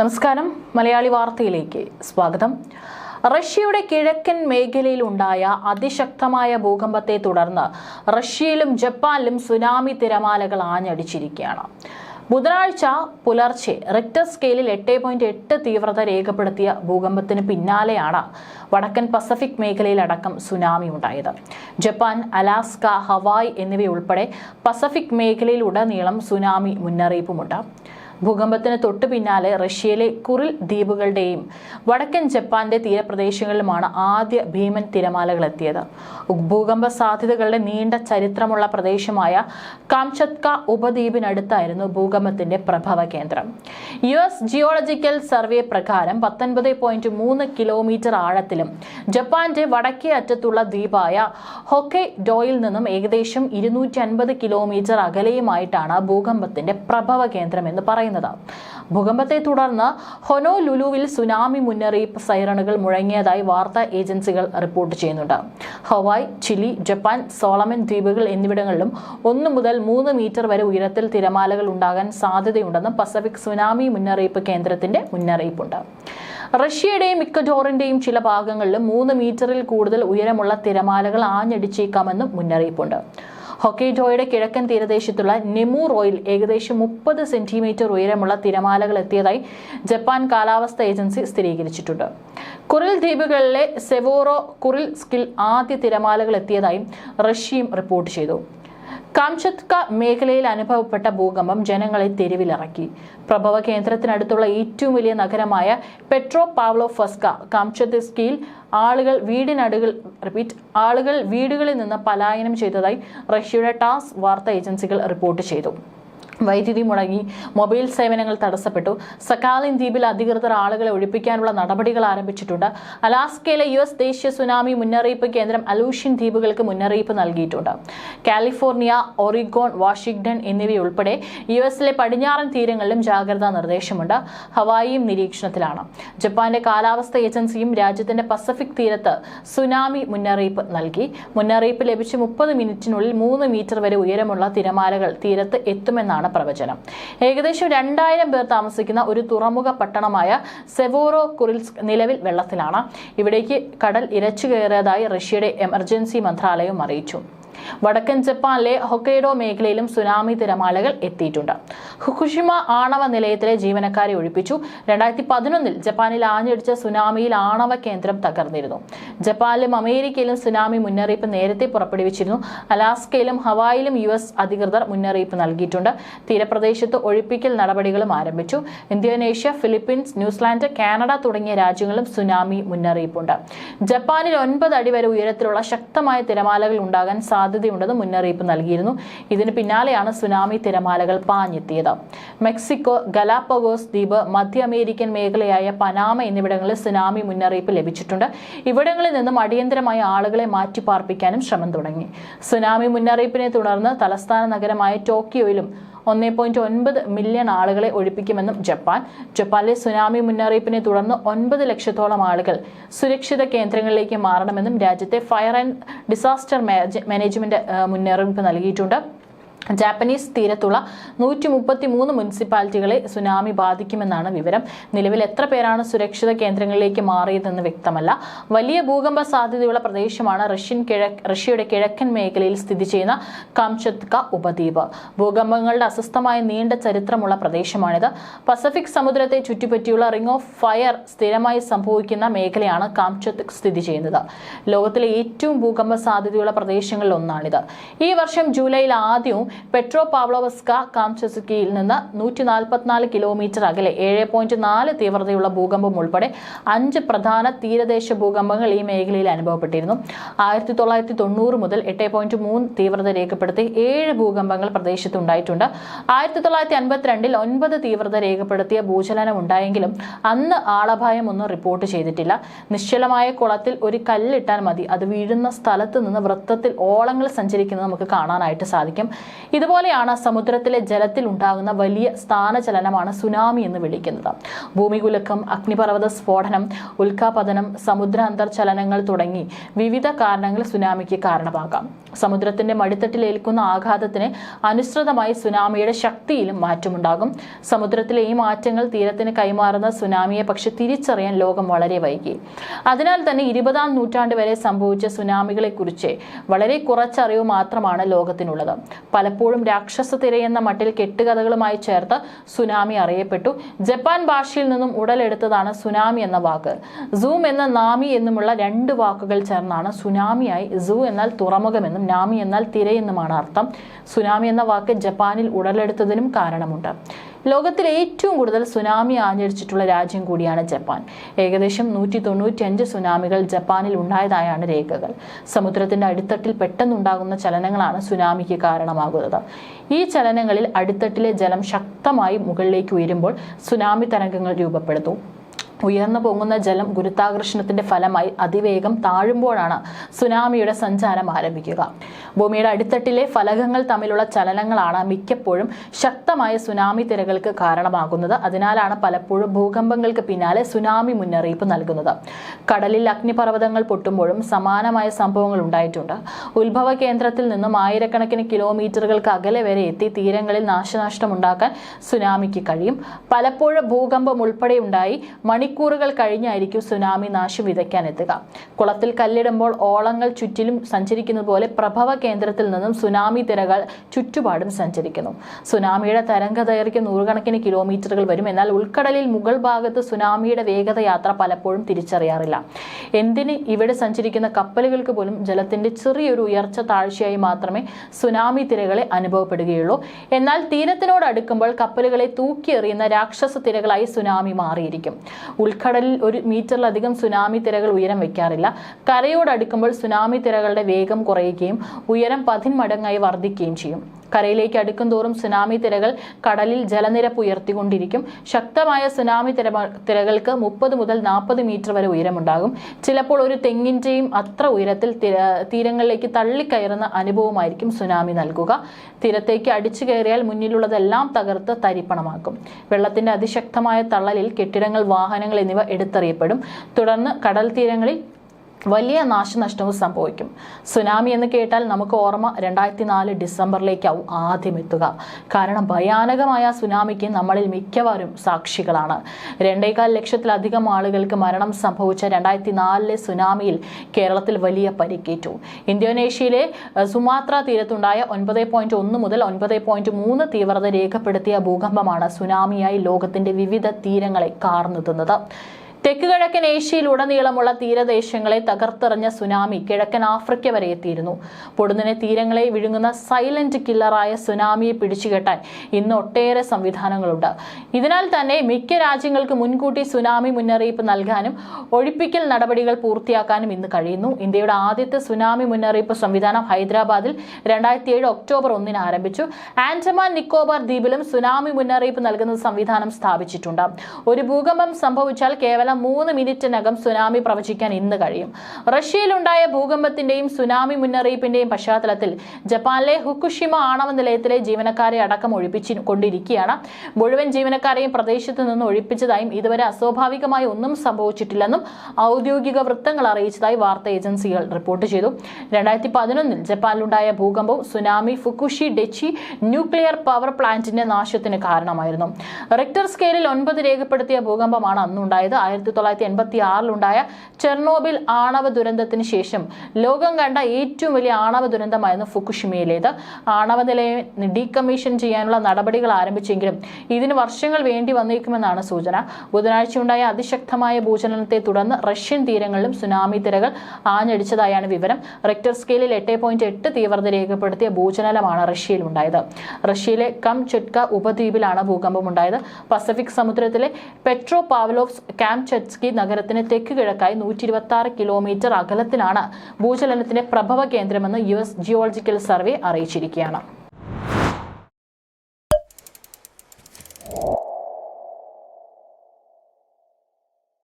നമസ്കാരം. മലയാളി വാർത്തയിലേക്ക് സ്വാഗതം. റഷ്യയുടെ കിഴക്കൻ മേഖലയിലുണ്ടായ അതിശക്തമായ ഭൂകമ്പത്തെ തുടർന്ന് റഷ്യയിലും ജപ്പാനിലും സുനാമി തിരമാലകൾ ആഞ്ഞടിച്ചിരിക്കുകയാണ്. ബുധനാഴ്ച പുലർച്ചെ റിക്ടർ സ്കെയിലിൽ എട്ട് പോയിന്റ് എട്ട് തീവ്രത രേഖപ്പെടുത്തിയ ഭൂകമ്പത്തിന് പിന്നാലെയാണ് വടക്കൻ പസഫിക് മേഖലയിലടക്കം സുനാമി ഉണ്ടായത്. ജപ്പാൻ അലാസ്ക ഹവായ് എന്നിവയുൾപ്പെടെ പസഫിക് മേഖലയിലുടനീളം സുനാമി മുന്നറിയിപ്പുമുണ്ട്. ഭൂകമ്പത്തിന് തൊട്ടു പിന്നാലെ റഷ്യയിലെ കുറിൽ ദ്വീപുകളുടെയും വടക്കൻ ജപ്പാന്റെ തീരപ്രദേശങ്ങളിലുമാണ് ആദ്യ ഭീമൻ തിരമാലകൾ എത്തിയത്. ഭൂകമ്പ സാധ്യതകളുടെ നീണ്ട ചരിത്രമുള്ള പ്രദേശമായ കാംചത്ക ഉപദ്വീപിനടുത്തായിരുന്നു ഭൂകമ്പത്തിന്റെ പ്രഭവ കേന്ദ്രം. യു എസ് ജിയോളജിക്കൽ സർവേ പ്രകാരം പത്തൊൻപത് പോയിന്റ് മൂന്ന് കിലോമീറ്റർ ആഴത്തിലും ജപ്പാന്റെ വടക്കേ അറ്റത്തുള്ള ദ്വീപായ ഹൊക്കെ ഡോയിൽ നിന്നും ഏകദേശം ഇരുന്നൂറ്റി അൻപത് കിലോമീറ്റർ അകലെയുമായിട്ടാണ് ഭൂകമ്പത്തിന്റെ പ്രഭവ കേന്ദ്രം എന്ന് പറയുന്നത്. ഭൂകമ്പത്തെ തുടർന്ന് ഹൊനോ ലുലുവിൽ സുനാമി മുന്നറിയിപ്പ് സൈറണുകൾ മുഴങ്ങിയതായി വാർത്താ ഏജൻസികൾ റിപ്പോർട്ട് ചെയ്യുന്നുണ്ട്. ഹവായ് ചിലി ജപ്പാൻ സോളമൻ ദ്വീപുകൾ എന്നിവിടങ്ങളിലും ഒന്ന് മുതൽ മൂന്ന് മീറ്റർ വരെ ഉയരത്തിൽ തിരമാലകൾ ഉണ്ടാകാൻ സാധ്യതയുണ്ടെന്നും പസഫിക് സുനാമി മുന്നറിയിപ്പ് കേന്ദ്രത്തിന്റെ മുന്നറിയിപ്പുണ്ട്. റഷ്യയുടെയും ഇക്വഡോറിന്റെയും ചില ഭാഗങ്ങളിലും മൂന്ന് മീറ്ററിൽ കൂടുതൽ ഉയരമുള്ള തിരമാലകൾ ആഞ്ഞടിച്ചേക്കാമെന്നും മുന്നറിയിപ്പുണ്ട്. ഹൊക്കൈഡോയുടെ കിഴക്കൻ തീരദേശത്തുള്ള നെമൂറോയിൽ ഏകദേശം മുപ്പത് സെന്റിമീറ്റർ ഉയരമുള്ള തിരമാലകൾ എത്തിയതായി ജപ്പാൻ കാലാവസ്ഥ ഏജൻസി സ്ഥിരീകരിച്ചിട്ടുണ്ട്. കുറിൽ ദ്വീപുകളിലെ സെവോറോ കുറിൽ സ്കിൽ ആദ്യ തിരമാലകൾ എത്തിയതായും റഷ്യയും റിപ്പോർട്ട് ചെയ്തു. കാംചത്ക മേഖലയിൽ അനുഭവപ്പെട്ട ഭൂകമ്പം ജനങ്ങളെ തെരുവിലിറക്കി. പ്രഭവ കേന്ദ്രത്തിനടുത്തുള്ള ഏറ്റവും വലിയ നഗരമായ പെട്രോ പാവ്ലോ ഫസ്ക കാംചത്സ്കിയിൽ ആളുകൾ വീടിനടുകൾ റിപ്പീറ്റ് ആളുകൾ വീടുകളിൽ നിന്ന് പലായനം ചെയ്തതായി റഷ്യയുടെ ടാസ് വാർത്താ ഏജൻസികൾ റിപ്പോർട്ട് ചെയ്തു. വൈദ്യുതി മുടങ്ങി മൊബൈൽ സേവനങ്ങൾ തടസ്സപ്പെട്ടു. സക്കാലിൻ ദ്വീപിൽ അധികൃതർ ആളുകളെ ഒഴിപ്പിക്കാനുള്ള നടപടികൾ ആരംഭിച്ചിട്ടുണ്ട്. അലാസ്കയിലെ യു എസ് ദേശീയ സുനാമി മുന്നറിയിപ്പ് കേന്ദ്രം അലൂഷ്യൻ ദ്വീപുകൾക്ക് മുന്നറിയിപ്പ് നൽകിയിട്ടുണ്ട്. കാലിഫോർണിയ ഒറിഗോൺ വാഷിംഗ്ടൺ എന്നിവയുൾപ്പെടെ യു എസിലെ പടിഞ്ഞാറൻ തീരങ്ങളിലും ജാഗ്രതാ നിർദ്ദേശമുണ്ട്. ഹവായിയും നിരീക്ഷണത്തിലാണ്. ജപ്പാന്റെ കാലാവസ്ഥ ഏജൻസിയും രാജ്യത്തിന്റെ പസഫിക് തീരത്ത് സുനാമി മുന്നറിയിപ്പ് നൽകി. മുന്നറിയിപ്പ് ലഭിച്ച് മുപ്പത് മിനിറ്റിനുള്ളിൽ മൂന്ന് മീറ്റർ വരെ ഉയരമുള്ള തിരമാലകൾ തീരത്ത് എത്തുമെന്നാണ് പ്രവചനം ഏകദേശം രണ്ടായിരം പേർ താമസിക്കുന്ന ഒരു തുറമുഖ പട്ടണമായ സെവോറോ കുറിൽസ്ക് നിലവിൽ വെള്ളത്തിലാണ്. ഇവിടേക്ക് കടൽ ഇരച്ചു കയറിയതായി റഷ്യയുടെ എമർജൻസി മന്ത്രാലയം അറിയിച്ചു. വടക്കൻ ജപ്പാനിലെ ഹൊക്കേഡോ മേഖലയിലും സുനാമി തിരമാലകൾ എത്തിയിട്ടുണ്ട്. ഹുക്കുഷിമ ആണവ നിലയത്തിലെ ജീവനക്കാരെ ഒഴിപ്പിച്ചു. രണ്ടായിരത്തി പതിനൊന്നിൽ ജപ്പാനിൽ ആഞ്ഞടിച്ച സുനാമിയിൽ ആണവ കേന്ദ്രം തകർന്നിരുന്നു. ജപ്പാനിലും അമേരിക്കയിലും സുനാമി മുന്നറിയിപ്പ് നേരത്തെ പുറപ്പെടുവിച്ചിരുന്നു. അലാസ്കയിലും ഹവായിലും യു എസ് അധികൃതർ മുന്നറിയിപ്പ് നൽകിയിട്ടുണ്ട്. തീരപ്രദേശത്ത് ഒഴിപ്പിക്കൽ നടപടികളും ആരംഭിച്ചു. ഇന്തോനേഷ്യ ഫിലിപ്പീൻസ് ന്യൂസിലാൻഡ് കാനഡ തുടങ്ങിയ രാജ്യങ്ങളും സുനാമി മുന്നറിയിപ്പുണ്ട്. ജപ്പാനിൽ ഒൻപത് അടി വരെ ഉയരത്തിലുള്ള ശക്തമായ തിരമാലകൾ ഉണ്ടാകാൻ സാധ്യതയുണ്ടെന്ന് മുന്നറിയിപ്പ് നൽകിയിരുന്നു. ഇതിന് പിന്നാലെയാണ് സുനാമി തിരമാലകൾ പാഞ്ഞെത്തിയത്. മെക്സിക്കോ ഗലാപ്പഗോസ് ദ്വീപ് മധ്യ അമേരിക്കൻ മേഖലയായ പനാമ എന്നിവിടങ്ങളിൽ സുനാമി മുന്നറിയിപ്പ് ലഭിച്ചിട്ടുണ്ട്. ഇവിടങ്ങളിൽ നിന്നും അടിയന്തരമായി ആളുകളെ മാറ്റിപ്പാർപ്പിക്കാനും ശ്രമം തുടങ്ങി. സുനാമി മുന്നറിയിപ്പിനെ തുടർന്ന് തലസ്ഥാന നഗരമായ ടോക്കിയോയിലും ഒന്നേ പോയിന്റ് ഒൻപത് മില്യൺ ആളുകളെ ഒഴിപ്പിക്കുമെന്നും ജപ്പാൻ. ജപ്പാനിലെ സുനാമി മുന്നറിയിപ്പിനെ തുടർന്ന് ഒൻപത് ലക്ഷത്തോളം ആളുകൾ സുരക്ഷിത കേന്ദ്രങ്ങളിലേക്ക് മാറണമെന്നും രാജ്യത്തെ ഫയർ ആൻഡ് ഡിസാസ്റ്റർ മാനേജ്മെന്റ് മുന്നറിയിപ്പ് നൽകിയിട്ടുണ്ട്. ജാപ്പനീസ് തീരത്തുള്ള നൂറ്റി മുപ്പത്തി മൂന്ന് മുനിസിപ്പാലിറ്റികളെ സുനാമി ബാധിക്കുമെന്നാണ് വിവരം. നിലവിൽ എത്ര പേരാണ് സുരക്ഷിത കേന്ദ്രങ്ങളിലേക്ക് മാറിയതെന്ന് വ്യക്തമല്ല. വലിയ ഭൂകമ്പ സാധ്യതയുള്ള പ്രദേശമാണ് റഷ്യൻ കിഴക്ക് റഷ്യയുടെ കിഴക്കൻ മേഖലയിൽ സ്ഥിതി ചെയ്യുന്ന കാംചത്ക ഉപദ്വീപ്. ഭൂകമ്പങ്ങളുടെ അസ്വസ്ഥമായ നീണ്ട ചരിത്രമുള്ള പ്രദേശമാണിത്. പസഫിക് സമുദ്രത്തെ ചുറ്റിപ്പറ്റിയുള്ള റിംഗ് ഓഫ് ഫയർ സ്ഥിരമായി സംഭവിക്കുന്ന മേഖലയാണ് കാംചത്ത് സ്ഥിതി ചെയ്യുന്നത്. ലോകത്തിലെ ഏറ്റവും ഭൂകമ്പ സാധ്യതയുള്ള പ്രദേശങ്ങളിൽ ഒന്നാണിത്. ഈ വർഷം ജൂലൈയിൽ ആദ്യവും പെട്രോ പാവ്ലോവസ്ക കാംചസുക്കിയിൽ നിന്ന് നൂറ്റി നാൽപ്പത്തിനാല് കിലോമീറ്റർ അകലെ ഏഴ് പോയിന്റ് നാല് തീവ്രതയുള്ള ഭൂകമ്പം ഉൾപ്പെടെ അഞ്ച് പ്രധാന തീരദേശ ഭൂകമ്പങ്ങൾ ഈ മേഖലയിൽ അനുഭവപ്പെട്ടിരുന്നു. ആയിരത്തി തൊള്ളായിരത്തി തൊണ്ണൂറ് മുതൽ എട്ട് പോയിന്റ് മൂന്ന് തീവ്രത രേഖപ്പെടുത്തി ഏഴ് ഭൂകമ്പങ്ങൾ പ്രദേശത്ത് ഉണ്ടായിട്ടുണ്ട് ആയിരത്തി തൊള്ളായിരത്തി അൻപത്തിരണ്ടിൽ ഒൻപത് തീവ്രത രേഖപ്പെടുത്തിയ ഭൂചലനം ഉണ്ടായെങ്കിലും അന്ന് ആളപായം ഒന്നും റിപ്പോർട്ട് ചെയ്തിട്ടില്ല. നിശ്ചലമായ കുളത്തിൽ ഒരു കല്ലിട്ടാൽ മതി. അത് വീഴുന്ന സ്ഥലത്ത് നിന്ന് വൃത്തത്തിൽ ഓളങ്ങൾ സഞ്ചരിക്കുന്നത് നമുക്ക് കാണാനായിട്ട് സാധിക്കും. ഇതുപോലെയാണ് സമുദ്രത്തിലെ ജലത്തിൽ ഉണ്ടാകുന്ന വലിയ സ്ഥാനചലനമാണ് സുനാമി എന്ന് വിളിക്കുന്നത്. ഭൂമികുലുക്കം അഗ്നിപർവത സ്ഫോടനം ഉൽക്കാപതനം സമുദ്ര അന്തർചലനങ്ങൾ തുടങ്ങി വിവിധ കാരണങ്ങൾ സുനാമിക്ക് കാരണമാകാം. സമുദ്രത്തിന്റെ മടിത്തട്ടിൽ ഏൽക്കുന്ന ആഘാതത്തിന് അനുസൃതമായി സുനാമിയുടെ ശക്തിയിലും മാറ്റമുണ്ടാകും. സമുദ്രത്തിലെ ഈ മാറ്റങ്ങൾ തീരത്തിന് കൈമാറുന്ന സുനാമിയെ പക്ഷെ തിരിച്ചറിയാൻ ലോകം വളരെ വൈകി. അതിനാൽ തന്നെ ഇരുപതാം നൂറ്റാണ്ട് വരെ സംഭവിച്ച സുനാമികളെ കുറിച്ച് വളരെ കുറച്ചറിവ് മാത്രമാണ് ലോകത്തിനുള്ളത്. പലപ്പോഴും രാക്ഷസ തിരയെന്ന മട്ടിൽ കെട്ടുകഥകളുമായി ചേർത്ത് സുനാമി അറിയപ്പെട്ടു. ജപ്പാൻ ഭാഷയിൽ നിന്നും ഉടലെടുത്തതാണ് സുനാമി എന്ന വാക്ക്. സൂം എന്ന നാമി എന്നുമുള്ള രണ്ട് വാക്കുകൾ ചേർന്നാണ് സുനാമിയായി സൂ എന്നാൽ തുറമുഖമെന്നും നാമി എന്നാൽ തിരയെന്നുമാണ് അർത്ഥം. സുനാമി എന്ന വാക്ക് ജപ്പാനിൽ ഉടലെടുത്തതിനും കാരണമുണ്ട്. ലോകത്തിൽ ഏറ്റവും കൂടുതൽ സുനാമി ആഞ്ഞടിച്ചിട്ടുള്ള രാജ്യം കൂടിയാണ് ജപ്പാൻ. ഏകദേശം നൂറ്റി തൊണ്ണൂറ്റിയഞ്ച് സുനാമികൾ ജപ്പാനിൽ ഉണ്ടായതായാണ് രേഖകൾ. സമുദ്രത്തിന്റെ അടിത്തട്ടിൽ പെട്ടെന്നുണ്ടാകുന്ന ചലനങ്ങളാണ് സുനാമിക്ക് കാരണമാകുന്നത്. ഈ ചലനങ്ങളിൽ അടിത്തട്ടിലെ ജലം ശക്തമായി മുകളിലേക്ക് ഉയരുമ്പോൾ സുനാമി തരംഗങ്ങൾ രൂപപ്പെടുന്നു. ഉയർന്നു പൊങ്ങുന്ന ജലം ഗുരുത്വാകർഷണത്തിന്റെ ഫലമായി അതിവേഗം താഴുമ്പോഴാണ് സുനാമിയുടെ സഞ്ചാരം ആരംഭിക്കുക. ഭൂമിയുടെ അടിത്തട്ടിലെ ഫലകങ്ങൾ തമ്മിലുള്ള ചലനങ്ങളാണ് മിക്കപ്പോഴും ശക്തമായ സുനാമി തിരകൾക്ക് കാരണമാകുന്നത്. അതിനാലാണ് പലപ്പോഴും ഭൂകമ്പങ്ങൾക്ക് പിന്നാലെ സുനാമി മുന്നറിയിപ്പ് നൽകുന്നത്. കടലിൽ അഗ്നിപർവതങ്ങൾ പൊട്ടുമ്പോഴും സമാനമായ സംഭവങ്ങൾ ഉണ്ടായിട്ടുണ്ട്. ഉത്ഭവ കേന്ദ്രത്തിൽ നിന്നും ആയിരക്കണക്കിന് കിലോമീറ്ററുകൾക്ക് അകലെ വരെ എത്തി തീരങ്ങളിൽ നാശനഷ്ടമുണ്ടാക്കാൻ സുനാമിക്ക് കഴിയും. പലപ്പോഴും ഭൂകമ്പം ഉൾപ്പെടെ ഉണ്ടായി. മണിക്കൂറുകൾ കഴിഞ്ഞായിരിക്കും സുനാമി നാശം വിതയ്ക്കാൻ എത്തുക. കുളത്തിൽ കല്ലിടുമ്പോൾ ഓളങ്ങൾ ചുറ്റിലും സഞ്ചരിക്കുന്നത് പോലെ പ്രഭവ കേന്ദ്രത്തിൽ നിന്നും സുനാമി തിരകൾ ചുറ്റുപാടും സഞ്ചരിക്കുന്നു. സുനാമിയുടെ തരംഗ ദൈർഘ്യം നൂറുകണക്കിന് കിലോമീറ്ററുകൾ വരും. എന്നാൽ ഉൾക്കടലിൽ മുകൾ ഭാഗത്ത് സുനാമിയുടെ വേഗതയാത്ര പലപ്പോഴും തിരിച്ചറിയാറില്ല. എന്തിന് ഇവിടെ സഞ്ചരിക്കുന്ന കപ്പലുകൾക്ക് പോലും ജലത്തിന്റെ ചെറിയൊരു ഉയർച്ച താഴ്ചയായി മാത്രമേ സുനാമി തിരകളെ അനുഭവപ്പെടുകയുള്ളൂ. എന്നാൽ തീരത്തിനോട് അടുക്കുമ്പോൾ കപ്പലുകളെ തൂക്കിയെറിയുന്ന രാക്ഷസ തിരകളായി സുനാമി മാറിയിരിക്കും. ഉൾക്കടലിൽ ഒരു മീറ്ററിലധികം സുനാമി തിരകൾ ഉയരം വയ്ക്കാറില്ല കരയോട് അടുക്കുമ്പോൾ സുനാമി തിരകളുടെ വേഗം കുറയുകയും ഉയരം പതിന്മടങ്ങായി വർദ്ധിക്കുകയും ചെയ്യും. കരയിലേക്ക് അടുക്കും തോറും സുനാമി തിരകൾ കടലിൽ ജലനിരപ്പ് ഉയർത്തിക്കൊണ്ടിരിക്കും. ശക്തമായ സുനാമി തിര തിരകൾക്ക് മുപ്പത് മുതൽ നാൽപ്പത് മീറ്റർ വരെ ഉയരമുണ്ടാകും. ചിലപ്പോൾ ഒരു തെങ്ങിന്റെയും അത്ര ഉയരത്തിൽ തീരങ്ങളിലേക്ക് തള്ളിക്കയറുന്ന അനുഭവമായിരിക്കും സുനാമി നൽകുക. തീരത്തേക്ക് അടിച്ചു കയറിയാൽ മുന്നിലുള്ളതെല്ലാം തകർത്ത് തരിപ്പണമാക്കും. വെള്ളത്തിന്റെ അതിശക്തമായ തള്ളലിൽ കെട്ടിടങ്ങൾ വാഹനങ്ങൾ എന്നിവ എടുത്തെറിയപ്പെടും. തുടർന്ന് കടൽ തീരങ്ങളിൽ വലിയ നാശനഷ്ടവും സംഭവിക്കും. സുനാമി എന്ന് കേട്ടാൽ നമുക്ക് ഓർമ്മ രണ്ടായിരത്തി നാല് ഡിസംബറിലേക്കാവും ആദ്യം എത്തുക. കാരണം ഭയാനകമായ സുനാമിക്ക് നമ്മളിൽ മിക്കവാറും സാക്ഷികളാണ്. രണ്ടേകാൽ ലക്ഷത്തിലധികം ആളുകൾക്ക് മരണം സംഭവിച്ച രണ്ടായിരത്തി നാലിലെ സുനാമിയിൽ കേരളത്തിൽ വലിയ പരിക്കേറ്റു. ഇന്തോനേഷ്യയിലെ സുമാത്ര തീരത്തുണ്ടായ ഒൻപത് പോയിന്റ് ഒന്ന് മുതൽ ഒൻപത് പോയിന്റ് മൂന്ന് തീവ്രത രേഖപ്പെടുത്തിയ ഭൂകമ്പമാണ് സുനാമിയായി ലോകത്തിന്റെ വിവിധ തീരങ്ങളെ കാർന്നെത്തുന്നത് തെക്ക് കിഴക്കൻ ഏഷ്യയിലുടനീളമുള്ള തീരദേശങ്ങളെ തകർത്തെറിഞ്ഞ സുനാമി കിഴക്കൻ ആഫ്രിക്ക വരെ എത്തിയിരുന്നു. പൊടുന്നിനെ തീരങ്ങളെ വിഴുങ്ങുന്ന സൈലന്റ് കില്ലറായ സുനാമിയെ പിടിച്ചുകെട്ടാൻ ഇന്ന് ഒട്ടേറെ സംവിധാനങ്ങളുണ്ട്. ഇതിനാൽ തന്നെ മിക്ക രാജ്യങ്ങൾക്ക് മുൻകൂട്ടി സുനാമി മുന്നറിയിപ്പ് നൽകാനും ഒഴിപ്പിക്കൽ നടപടികൾ പൂർത്തിയാക്കാനും ഇന്ന് കഴിയുന്നു. ഇന്ത്യയുടെ ആദ്യത്തെ സുനാമി മുന്നറിയിപ്പ് സംവിധാനം ഹൈദരാബാദിൽ രണ്ടായിരത്തി ഏഴ് ഒക്ടോബർ ഒന്നിന് ആരംഭിച്ചു. ആൻഡമാൻ നിക്കോബാർ ദ്വീപിലും സുനാമി മുന്നറിയിപ്പ് നൽകുന്ന സംവിധാനം സ്ഥാപിച്ചിട്ടുണ്ട്. ഒരു ഭൂകമ്പം സംഭവിച്ചാൽ കേവലം മൂന്ന് മിനിറ്റിനകം സുനാമി പ്രവചിക്കാൻ ഇന്ന് കഴിയും. റഷ്യയിലുണ്ടായ ഭൂകമ്പത്തിന്റെയും സുനാമി മുന്നറിയിപ്പിന്റെയും പശ്ചാത്തലത്തിൽ ജപ്പാനിലെ ഹുക്കുഷിമ ആണവ നിലയത്തിലെ ജീവനക്കാരെ അടക്കം ഒഴിപ്പിച്ചു കൊണ്ടിരിക്കുകയാണ്. മുഴുവൻ ജീവനക്കാരെയും പ്രദേശത്ത് നിന്ന് ഒഴിപ്പിച്ചതായും ഇതുവരെ അസ്വാഭാവികമായി ഒന്നും സംഭവിച്ചിട്ടില്ലെന്നും ഔദ്യോഗിക വൃത്തങ്ങൾ അറിയിച്ചതായി വാർത്താ ഏജൻസികൾ റിപ്പോർട്ട് ചെയ്തു. രണ്ടായിരത്തി പതിനൊന്നിൽ ജപ്പാനിലുണ്ടായ ഭൂകമ്പവും tsunami Fukushima Daiichi nuclear power പ്ലാന്റിന്റെ നാശത്തിന് കാരണമായിരുന്നു. റിക്ടർ സ്കെയിലിൽ ഒൻപത് രേഖപ്പെടുത്തിയ ഭൂകമ്പമാണ് അന്നുണ്ടായത്. ആയിരത്തി തൊള്ളായിരത്തി എൺപത്തി ആറിലുണ്ടായ ചെർണോബിൽ ആണവ ദുരന്തത്തിന് ശേഷം ലോകം കണ്ട ഏറ്റവും വലിയ ആണവ ദുരന്തമായിരുന്നു ഫുക്കുഷിമയിലേത് ആണവ നിലയം ഡീകമ്മീഷൻ ചെയ്യാനുള്ള നടപടികൾ ആരംഭിച്ചെങ്കിലും ഇതിന് വർഷങ്ങൾ വേണ്ടി വന്നേക്കുമെന്നാണ് സൂചന. ബുധനാഴ്ച ഉണ്ടായ അതിശക്തമായ ഭൂചലനത്തെ തുടർന്ന് റഷ്യൻ തീരങ്ങളിലും സുനാമി തിരകൾ ആഞ്ഞടിച്ചതായാണ് വിവരം. റെക്ടർ സ്കെയിലിൽ എട്ട് പോയിന്റ് എട്ട് തീവ്രത രേഖപ്പെടുത്തിയ ഭൂചലനമാണ് റഷ്യയിൽ ഉണ്ടായത് റഷ്യയിലെ കം ചെറ്റ്ക ഉപദ്വീപിലാണ് ഭൂകമ്പം ഉണ്ടായത് പസഫിക് സമുദ്രത്തിലെ പെട്രോ പാവലോവ്സ് കാംചെറ്റ്സ്കി നഗരത്തിന് തെക്ക് കിഴക്കായി നൂറ്റി ഇരുപത്തി ആറ് കിലോമീറ്റർ അകലത്തിലാണ് ഭൂചലനത്തിന്റെ പ്രഭവ കേന്ദ്രമെന്ന് യു എസ് ജിയോളജിക്കൽ സർവേ അറിയിച്ചിരിക്കുകയാണ്.